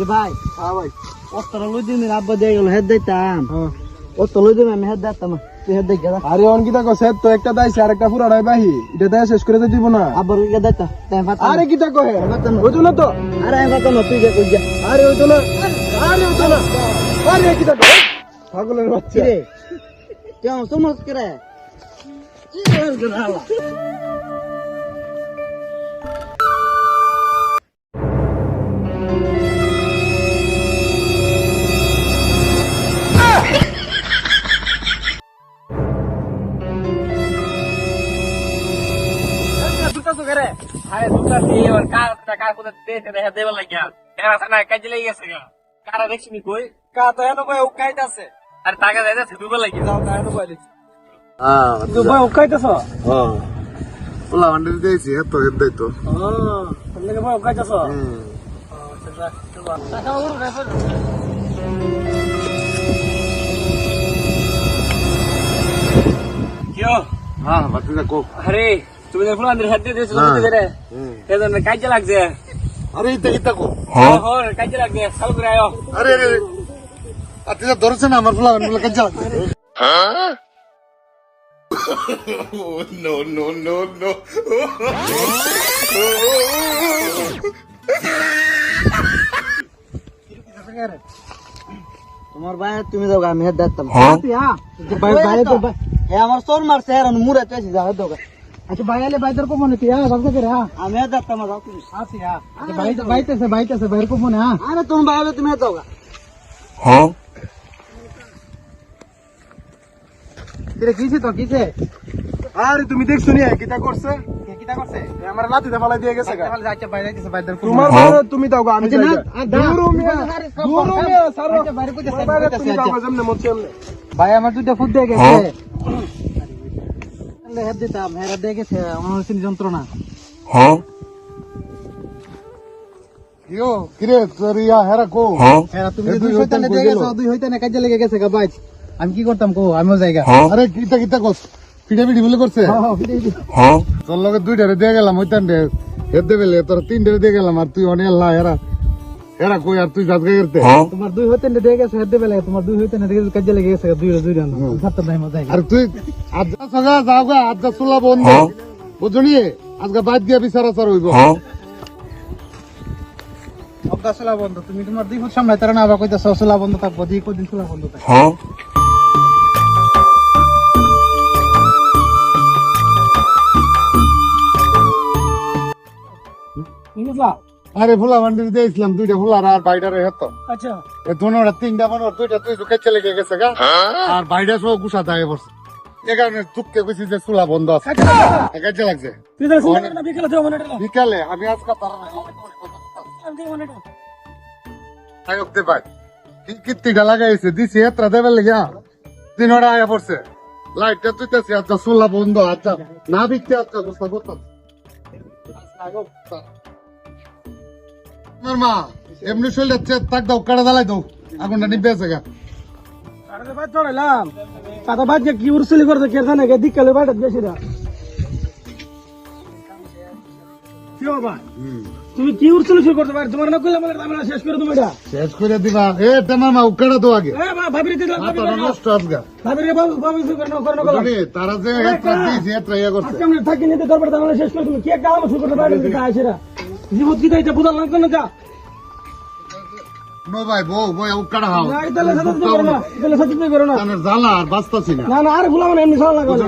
তো ভাই হ্যাঁ ভাই। অতটা লই দিন আব্বা দিয়ে গেল হেড দিতাম। হ্যাঁ। অত লই দিন আমি হেড দিতাম আরে অনকিতা কছে তো একটা দাইছে আর একটা পুরাটাই বাহি। এটা দায় শেষ করে তো দিব না আব্বার লইগে দিতা তাই পাতা আরে কিতা কহে পাতা না তো। আরে আমি পাতা তুই কই যা। আরে ওই না আরে ওই না আরে কিতা কহে পাগলের বাচ্চা। রে কেমন সমজ করে কি হল গলা কোথা দিতে দেখা দেবার লাগিয়া। এরা সানা কাজে লেগে গেছে গা। কারা দেখছি নি কই? কা তো এত কয় উকাইতাছে। আরে টাকা দেয় দুবার লাগি যাও তা এত কয় দিছি হ্যাঁ তো ভাই উকাইতাছ? হ্যাঁ ওলা দিয়েছি এত এদাই তো। হ্যাঁ লাগে ভাই উকাইতাছ? কিও হ্যাঁ কোক আরে তুমি যে ফুলান হাত দিয়ে দিয়েছ হ্যাঁ। বুঝতে রে এজন্য কাজে লাগছে। আরে ইতা ইতা কো হ্যাঁ কাজে লাগছে সাল করে আয়ো। আরে আরে আতি যা ধরছে না আমার ফুলা ফুলা কাজ লাগবে নো নো নো নো তোমার ভাই তুমি যাও আমি হেড দিতাম তুই হ্যাঁ ভাই ভাই তো। এ আমার তোর মারছে আর মুরে চাইছি যাও দোকা আচ্ছা ভাই আলে ভাই তোর কো মনে তুই হ্যাঁ ভাবতে করে হ্যাঁ আমি হেড দিতাম যাও তুমি আছি হ্যাঁ ভাই ভাইতেছে ভাইতেছে ভাইয়ের কো মনে হ্যাঁ আরে তুমি ভাই হলে তুমি হেড দাও কিরে কিছে তো কিছে আরে তুমি দেখছ নি কিতা করছে কে কিটা করছে এ আমার লাতিতে ফালাই দিয়ে গেছে গা আচ্ছা ভাই যাইতেছে ভাই তোর কো তোমার মনে বাইরে তুমি দাও গো, আমি আচ্ছা, যাই না, গা। আ, দাও। দূরও মিয়া, তুমি দূরও বাইরে মিয়া, সারো। আচ্ছা, বাইরে কইতেছে, তোমার বাইরে কইতেছে, তুমি দাও আচ্ছা। গো, যেমনে মন সেমনে। ভাই আমার দুইটা ফুট দিয়ে গেছে তাহলে হেড দিতাম হেরা দিয়ে গেছে আমার হচ্ছে যন্ত্রণা। কিও, কিরে, তোর ইয়া হেরা কো? হেরা তুমি দুই দুই হইতে হইতানে দিয়ে গেছো দুই হইতানে কাজে লেগে গেছে গা বাইচ। আমি কি করতাম কো আমিও জায়গা। আরে কিতা কিতা কস? পিঠা পিঠি বলে করছে? তোর লগে দুইটারে দিয়ে গেলাম ওইটান রে তোর তিনটারে দিয়ে গেলাম আর তুই অনেক লা হেরা। হেরা কই আর তুই যাত করতে? তোমার দুই হইতানে দিয়ে গেছে হেড বেলা তোমার দুই হইতানে দিয়ে গেছে কাজে লেগে গেছে দুই দুই রান সাতটা নাই মজা আর তুই আজ যা সগা যাও গা আজ যা চুলা বন্ধ। বুঝলি? আজকে বাদ দিয়া বিচার আচার হইব। অজ্ঞা চলা বন্ধ তুমি তোমার দুই ফুট সামনে তারা না আবার কইতেছ চলা বন্ধ থাকব দুই কদিন চলা বন্ধ থাকব? আরে ফুলা মান্ডি দিয়েছিলাম দুইটা ফুলার আর বাইটারে হেত। আচ্ছা। দুনোটা তিনটা মানুষ দুইটা তুই তো কেচে লেগে গেছে গা। আর বাইটা সব গুছা থাকে পড়ছে। এ কারণে চুপকে কইছি যে চুলা বন্ধ আছে। লাগছে। চুলা বিকেলে আমি আজকে তার পাই কিত্তিটা লাগাইছে দিছি এত্রা দেবে লেগে তিনটা আয়া পড়ছে। লাইটটা তুইতেছি আচ্ছা চুলা বন্ধ আচ্ছা। না বিকতে আচ্ছা বুঝতে আমার মা এমনি শরীর তাক দাও কাটা জ্বালাই দাও। আগুনটা নিবে আছে গা। তাতে যে কি উরসুলি করতে কে জানে গে দিকালে বাইটা বেশি না তুমি কি উরসুলি শুরু করতে পারো তোমার না কইলাম বলে আমরা শেষ করে তুমি এটা। শেষ করে দিবা। এ তোমার মা উকাড়া তো আগে। এ মা দিলাম নষ্ট বাবু বাবু শুরু তারা যে এত্রা দিয়েছে এত্রা ইয়ে করছে। আজকে থাকি নিতে দরবার আমরা শেষ করে তুমি কি একটা আমার শুরু করতে পারো না আইছেরা জীবত কি দাইতে বুঝাল লাগতো না যা। নো ভাই বউ বউ উকাড়া হাও? না তুমি করো না তুমি করো না। জ্বালা আর বাঁচতাছি না। না না আর মানে এমনি সারা লাগবে না।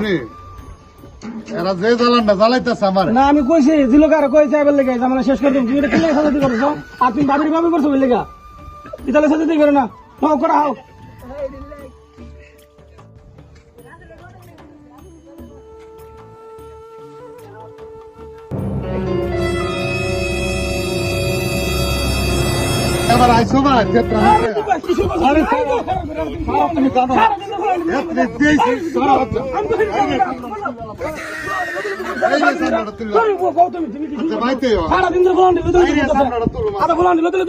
এরা যে জ্বালানটা জ্বালাইতেছে আমার। না আমি কইছি জিলোকার কইছে এবার লেগে আমরা শেষ করে দিই তুমি এটা কিলে সাথে করছ আর তুমি বাবির বাবি করছ বলে লেগা। ইতালে সাথে দিই করো না। হাও করা হাও।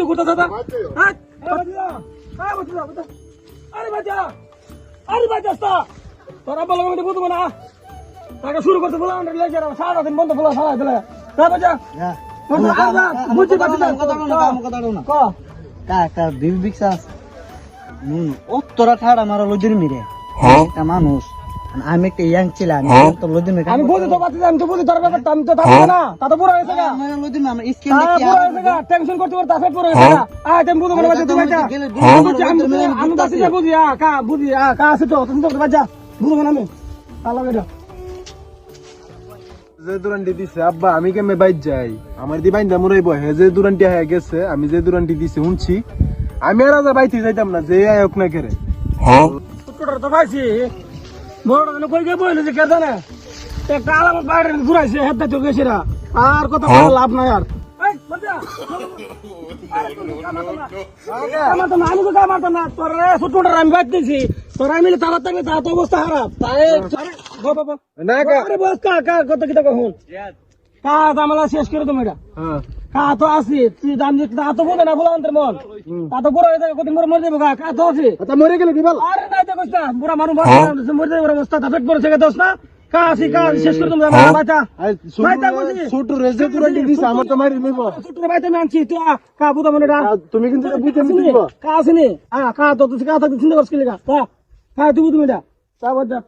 করতেছ। দাদা ভাইতে হ্যাঁ হ্যাঁ বাচ্চা বাচ্চা আরে বাচ্চা আরে বাচ্চা তোরা বলো বুঝব না। টাকা শুরু করতে বলা আমরা সারা দিন বন্ধ বলা সারা দিলে। হ্যাঁ। বাচ্চা বুঝতে পারছি না। কথা বলো না কথা বলো না ক কা কা বিবি বিক্সাস হুম অত্তরা ঠাড়া মারা। লদির মিরে একটা মানুষ। আমি একটা ইয়াং ছিলাম তো লদির মিরে। আমি বুঝতে পারছি আমি তো বুঝি তোর আমি তো থাকব না। তা তো পুরো হয়েছে গা। আমি লদির না স্কিন দেখি পুরো হয়েছে গা টেনশন করতে করতে আসে পুরো হয়েছে গা। আ তেম বুঝো তুমি এটা আমি আমি বুঝি, আ কা বুঝি আ কা আছে তো তুমি তো বাজা। বুঝো না আমি আলাদা এটা যে দুরানটি দিছে আব্বা আমি কেমনে বাইর যাই? আমার দি বাইন্দা মরাইব হে যে দুরানটি হয়ে গেছে আমি যে দুরান্টি দিছে শুনছি? আমি আর আজ বাইতে যাইতাম না যে আয়োক না কেরে। ছোটটা তো পাইছি। বড় যেন কই গে বইল যে কেদানে একটা আলামত বাইরে ঘুরাইছে হেদ্দা তো গেছে না। আর কত লাভ নাই আর। আমি তো কামাতো না তোর ছোটটা আমি বাদ দিছি তোর আমি তারা থাকলে তা তো অবস্থা খারাপ তাই গো বাবা। না কা আরে বস কা কত জামালা শেষ করে তুমি এটা হ্যাঁ কা তো আছে তুই দাম দিতে তা তো বলে না বলা অন্তর মন তা তো বড় হয়ে যাবে কত মরে মরে যাবে কা কা তো আছে আচ্ছা মরে গেলে কি বল আরে তো কইতা বুড়া মানুষ মরে যাবে ওর অবস্থা তা পেট পড়ে থেকে দোস না কা আছি শেষ করে তুমি আমার বাচ্চা বাইতা বুঝি ছোট রেজে পুরো দিছে আমার তো মারি নিব। ছোট বাইতে মানছি তুই কা বুদা মনে ডা তুমি কিন্তু বুঝতে আসেনি? দিব। কা আসেনি আ কা তো তুই কা থাকতে চিন্তা করছিস কা তা কা তুই তুমি দা তা বাদ দা।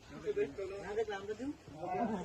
তোমার হয় না তোমার না করছে করছ না হ্যাঁ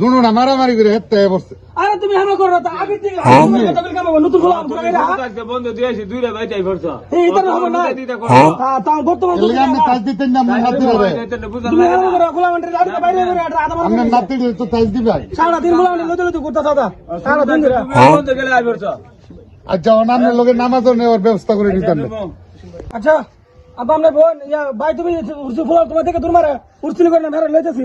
দুনুনা মারামারি করে দেবে পড়ছে। আরে তুমি হামা করো তা আগে থেকে তুমি কথা বলে কামাবো নতুন খোলা হ্যাঁ বন্ধ দিয়েছি দুইটা বাইটাই করছ এই হবে না তা তা বর্তমান তাজ দিতেন না আপনার নাতিরে তুমি হামা করো খোলা মন্ত্রী লাড়ি বাইরে বাইরে আটা মানে নাতিরে তো তাজ দিবে সারা দিন খোলা মন্ত্রী লতে লতে করতে দাদা সারা দিন ধরে বন্ধ গেলে আই আর যখন আপনার লোকের নামাজও নেওয়ার ব্যবস্থা করে দিতেন আচ্ছা আব্বা আমরা বোন ইয়া ভাই তুমি উর্সি ফুলা তোমার থেকে দূর মারে। করে না মেরে লইতেছি।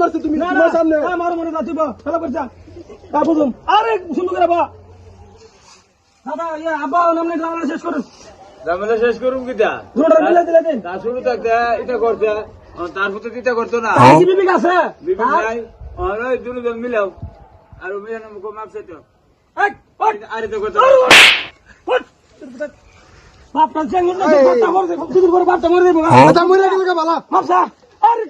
মারছো তুমি তোমার সামনে। আরে সুন্দর করে বা দাদা ইয়ে আব্বা নামনে গ্রামে শেষ করুন ঝামেলা শেষ করুম কিটা দুটো দিলে দিলে দিন তা শুরু থাকতে এটা করতে তার মতো দিতে করতো না। কি আছে? বিবেক নাই। আর ওই দুজন মিলাও তো। আর ওই। বাপটা চেঙ্গুর না, বাপটা মরে বাপটা? আচ্ছা মরে গেল বালা মাপসা, আরে,